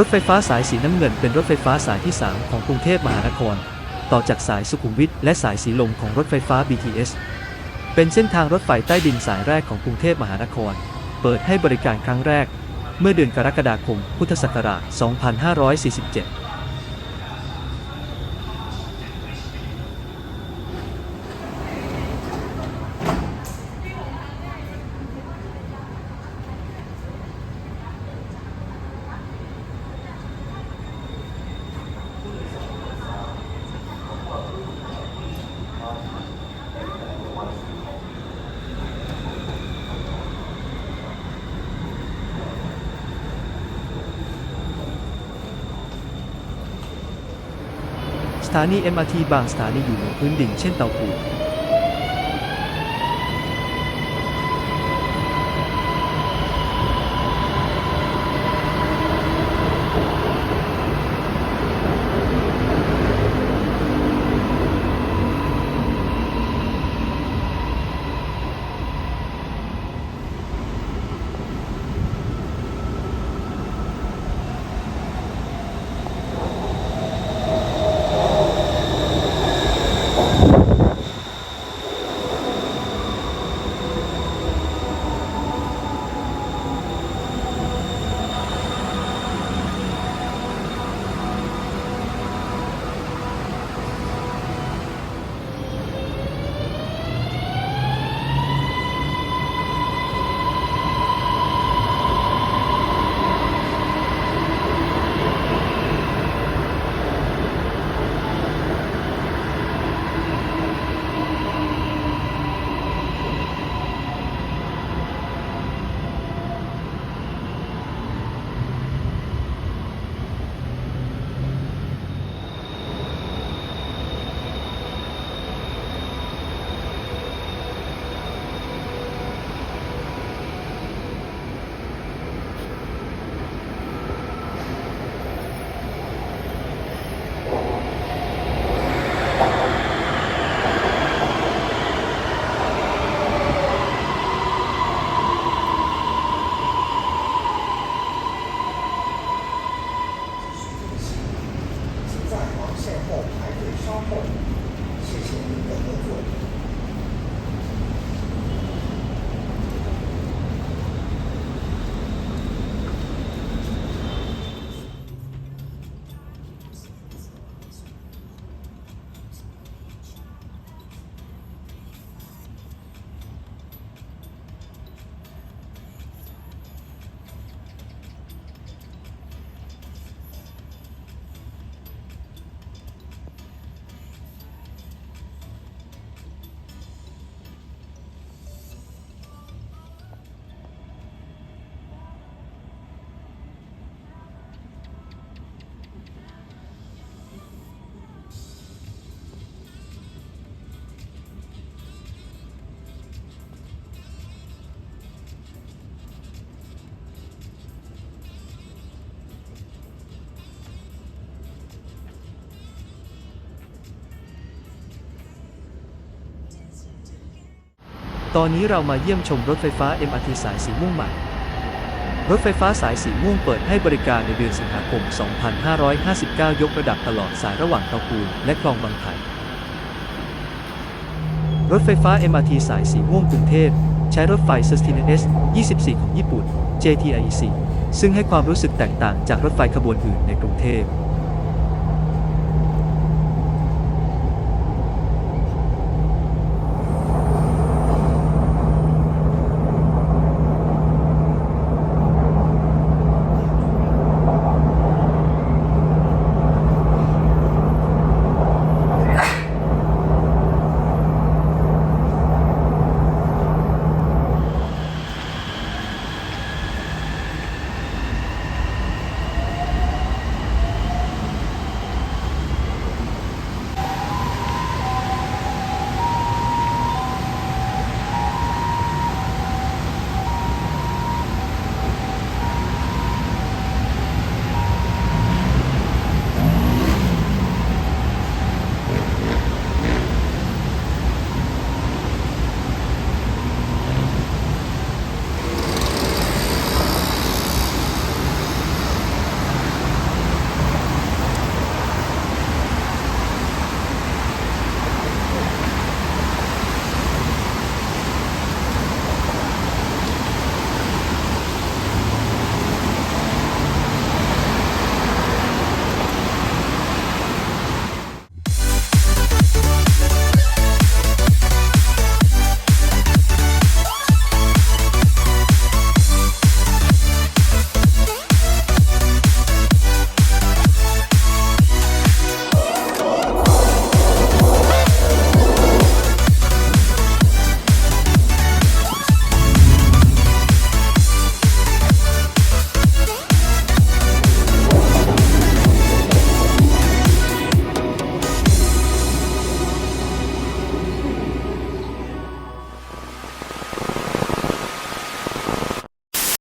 รถไฟฟ้าสายสีน้ำเงินเป็นรถไฟฟ้าสายที่ 3 ของกรุงเทพมหานคร ต่อจากสายสุขุมวิทและสายสีลมของรถไฟฟ้า BTS เป็นเส้นทางรถไฟใต้ดินสายแรกของกรุงเทพมหานคร เปิดให้บริการครั้งแรก เมื่อเดือนกรกฎาคม พุทธศักราช 2547 ถานี MRT บางสถานีอยู่เหนือพื้นดินเช่นเตาปูน 线后排队稍后，谢谢您的合作。 ตอนนี้เรามาเยี่ยมชมรถไฟฟ้า MRT สายสีม่วงใหม่ รถไฟฟ้าสายสีม่วงเปิดให้บริการในเดือนสิงหาคม 2559 ยกระดับตลอดสายระหว่างเตาปูนและคลองบางไผ่รถไฟฟ้า MRT สายสีม่วงกรุงเทพ ใช้รถไฟ Sustain S 24 ของญี่ปุ่น JTIC ซึ่งให้ความรู้สึกแตกต่างจากรถไฟขบวนอื่นในกรุงเทพ